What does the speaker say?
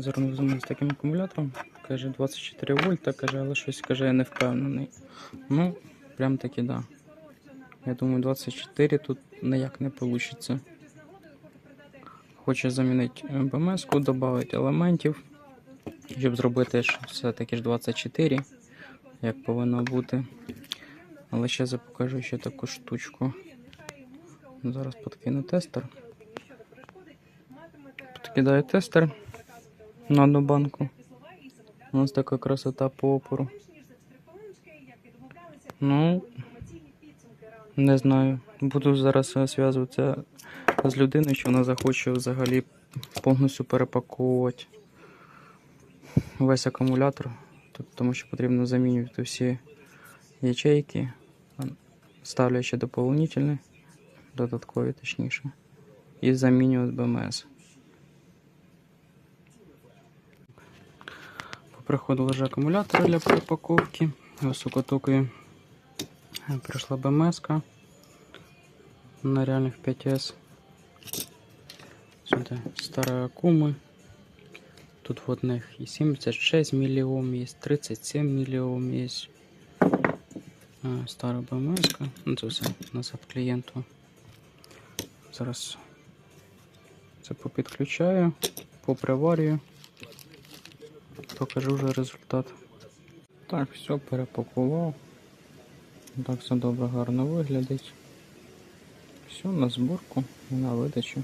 Звернувся з таким акумулятором. Каже 24 вольта, каже, але щось каже, я не впевнений. Ну, прям таки да. Я думаю, 24 тут ніяк не вийде. Хоче замінити БМС-ку, додати елементів, щоб зробити все-таки ж 24, як повинно бути. Але ще я покажу ще таку штучку. Зараз подкину тестер. Підкидаю тестер на одну банку. У нас така красота по опору. Ну, не знаю. Буду зараз зв'язуватися з людиною, що вона захоче взагалі повністю перепаковувати весь акумулятор, тому що потрібно замінювати всі ячейки, ще доповнительні, додаткові точніше, і замінювати БМС. Приходили вже акумулятори для перепаковки. Високотокові. Е, Прийшла БМС на реальних 5С. Сюди старі акуми. Тут в одних і 76 мільйом є, 37 мільйом є. Е, Стара БМС. Ну, це все назад клієнту. Зараз це попідключаю, поприварюю. Покажу вже результат. Так, все перепакував. Так все добре, гарно виглядить. Все на зборку на видачу.